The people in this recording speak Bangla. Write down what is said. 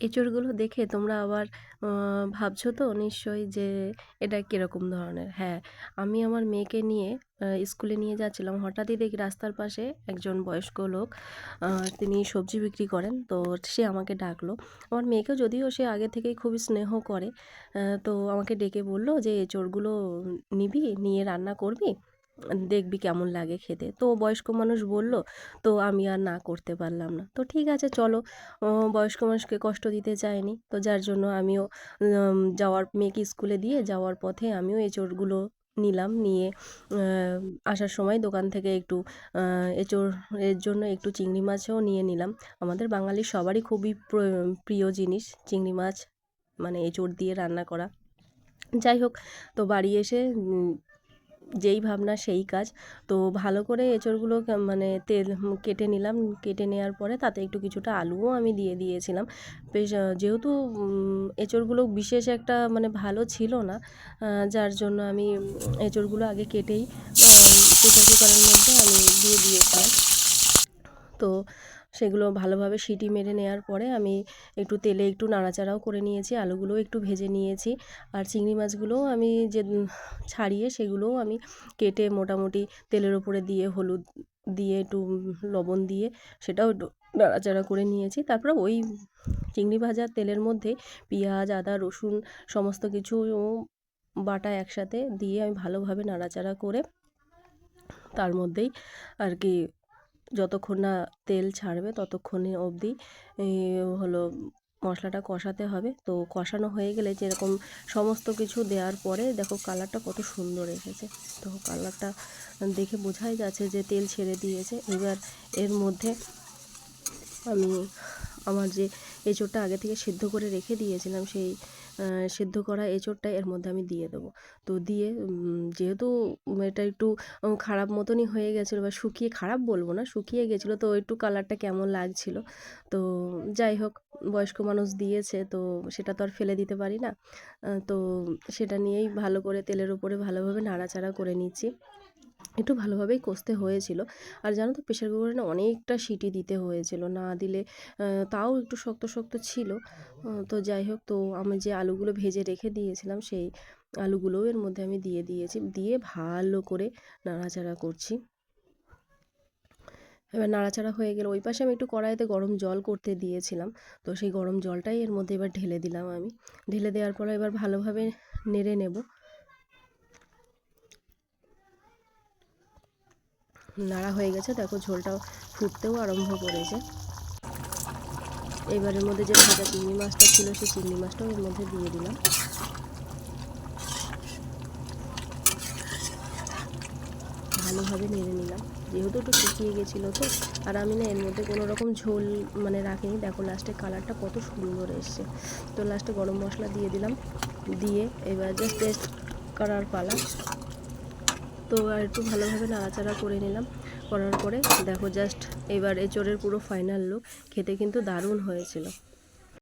এঁচোড়গুলো দেখে তোমরা আবার ভাবছ তো নিশ্চয়ই যে এটা কীরকম ধরনের। হ্যাঁ আমি আমার মেয়েকে নিয়ে স্কুলে নিয়ে যাচ্ছিলাম। হঠাৎই দেখি রাস্তার পাশে একজন বয়স্ক লোক তিনি সবজি বিক্রি করেন। তো সে আমাকে ডাকলো। আমার মেয়েকেও যদিও সে আগে থেকেই খুবই স্নেহ করে তো আমাকে ডেকে বলল যে, এঁচোড়গুলো নিবি, নিয়ে রান্না করবি? দেখবি কেমন লাগে খেতে। তো বয়স্ক মানুষ বলল, তো আমি আর না করতে পারলাম না। তো ঠিক আছে, চলো। বয়স্ক মানুষকে কষ্ট দিতে চাইনি তো যার জন্য আমিও যাওয়ার, মেয়েকে স্কুলে দিয়ে যাওয়ার পথে আমিও এঁচোড়গুলো নিলাম। নিয়ে আসার সময় দোকান থেকে একটু এঁচোড়ের জন্য একটু চিংড়ি মাছও নিয়ে নিলাম। আমাদের বাঙালির সবারই খুবই প্রিয় জিনিস চিংড়ি মাছ মানে এঁচোড় দিয়ে রান্না করা। যাই হোক, তো বাড়ি এসে যেই ভাবনা সেই কাজ। তো ভালো করে এঁচড়গুলো মানে তেল কেটে নিলাম। কেটে নেওয়ার পরে তাতে একটু কিছুটা আলুও আমি দিয়ে দিয়েছিলাম। বেশ যেহেতু এঁচড়গুলো বিশেষ একটা মানে ভালো ছিল না যার জন্য আমি এঁচড়গুলো আগে কেটেই কুকারের মধ্যে আমি দিয়ে দিয়েছিলাম। তো সেগুলো ভালোভাবে সিটি মেরে নেওয়ার পরে আমি একটু তেলে একটু নাড়াচাড়াও করে নিয়েছি, আলুগুলোও একটু ভেজে নিয়েছি। আর চিংড়ি মাছগুলোও আমি যে ছাড়িয়ে সেগুলোও আমি কেটে মোটামুটি তেলের ওপরে দিয়ে, হলুদ দিয়ে, একটু লবণ দিয়ে সেটাও একটু নাড়াচাড়া করে নিয়েছি। তারপরে ওই চিংড়ি ভাজা তেলের মধ্যে পেঁয়াজ, আদা, রসুন সমস্ত কিছু বাটা একসাথে দিয়ে আমি ভালোভাবে নাড়াচাড়া করে তার মধ্যেই আর কি যতক্ষণ না তেল ছাড়বে ততক্ষণে অবধি হলো মশলাটা কষাতে হবে। তো কষানো হয়ে গেলে যেরকম সমস্ত কিছু দেওয়ার পরে দেখো কালারটা কত সুন্দর এসেছে। তো কালারটা দেখে বোঝাই যাচ্ছে যে তেল ছেড়ে দিয়েছে। এবার এর মধ্যে আমি আমার যে এঁচোড়টা আগে থেকে সিদ্ধ করে রেখে দিয়েছিলাম সেই সেদ্ধ করা এঁচোড়টা এর মধ্যে আমি দিয়ে দেবো। তো দিয়ে যেহেতু এটা একটু খারাপ মতনই হয়ে গেছিল বা শুকিয়ে, খারাপ বলব না, শুকিয়ে গেছিল, তো একটু কালারটা কেমন লাগছিল? তো যাই হোক, বয়স্ক মানুষ দিয়েছে, তো সেটা তো আর ফেলে দিতে পারি না। তো সেটা নিয়েই ভালো করে তেলের উপরে ভালোভাবে নাড়াচাড়া করে নিচ্ছি। একটু ভালোভাবেই কষতে হয়েছিল। আর জানো তো প্রেশার কুকারে না অনেকটা সিটি দিতে হয়েছিল, না দিলে তাও একটু শক্ত শক্ত ছিল। তো যাই হোক, তো আমি যে আলুগুলো ভেজে রেখে দিয়েছিলাম, সেই আলুগুলোও এর মধ্যে আমি দিয়ে দিয়েছি। দিয়ে ভালো করে নাড়াচাড়া করছি। এবার নাড়াচাড়া হয়ে গেলে ওই পাশে আমি একটু কড়াইতে গরম জল করতে দিয়েছিলাম। তো সেই গরম জলটাই এর মধ্যে এবার ঢেলে দিলাম আমি। ঢেলে দেওয়ার পরে এবার ভালোভাবে নেড়ে নেব। নাড়া হয়ে গেছে। দেখো ঝোলটাও ফুটতেও আরম্ভ করেছে। এবারের মধ্যে যে ভাজা চিংড়ি মাছটা ছিল, সেই চিংড়ি মাছটাও এর মধ্যে দিয়ে দিলাম। ভালোভাবে নেড়ে নিলাম। যেহেতু একটু শুকিয়ে গেছিল তো, আর আমি না এর মধ্যে কোনো রকম ঝোল মানে রাখিনি। দেখো লাস্টে কালারটা কত সুন্দর এসছে। তো লাস্টে গরম মশলা দিয়ে দিলাম। দিয়ে এবার জাস্ট টেস্ট করার পালা। তো আর একটু ভালোভাবে নাড়াচাড়া করে নিলাম। করার পরে দেখো জাস্ট এবার এঁচোড়ের পুরো ফাইনাল লুক খেতে কিন্তু দারুণ হয়েছিল।